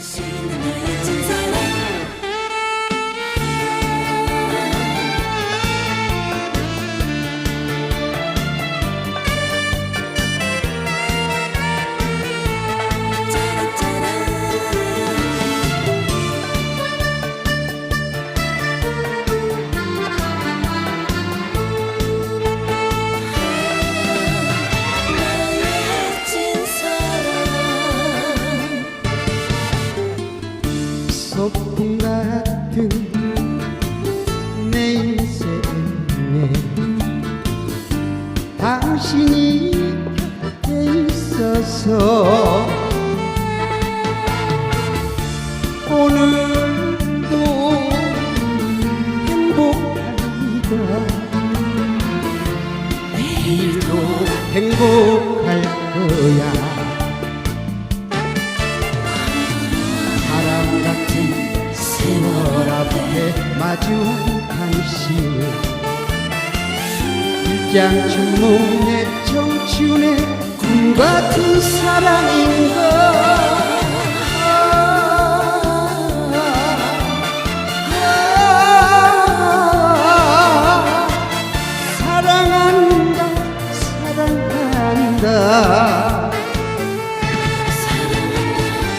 당신 당신이 곁에 있어서 오늘도 행복합니다. 내일도 행복할 거야. 바람 같은 세월 앞에 마주한 당신 일장춘몽 내 청춘의 꿈 같은 사랑인가 사랑한다 사랑한다.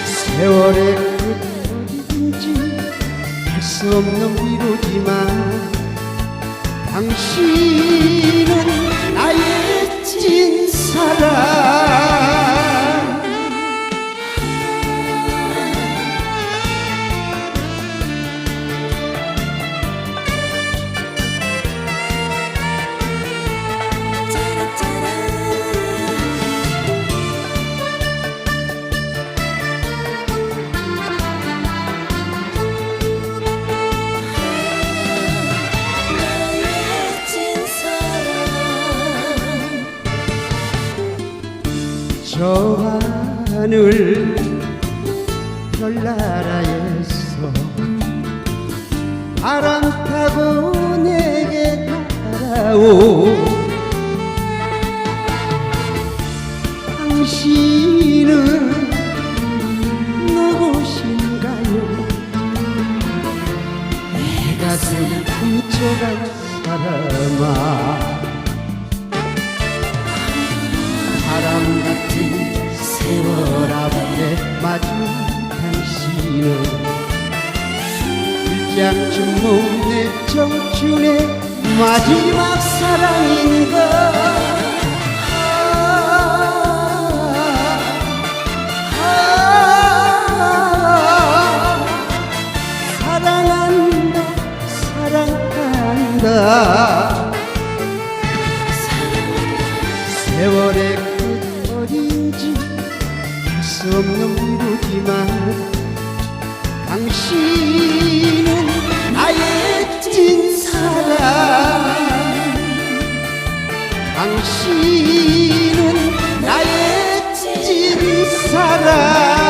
세월의 끝인지 알 수 없는 위로지만 나의 찐 저 하늘 별나라에서 바람 타고 내게 날아오 장춘몽 내 청춘의 마지막 사랑인가 사랑한다 세월의 끝 어딘지 알 수 없는 위로지만 당신은 당신은 나의 찐사랑.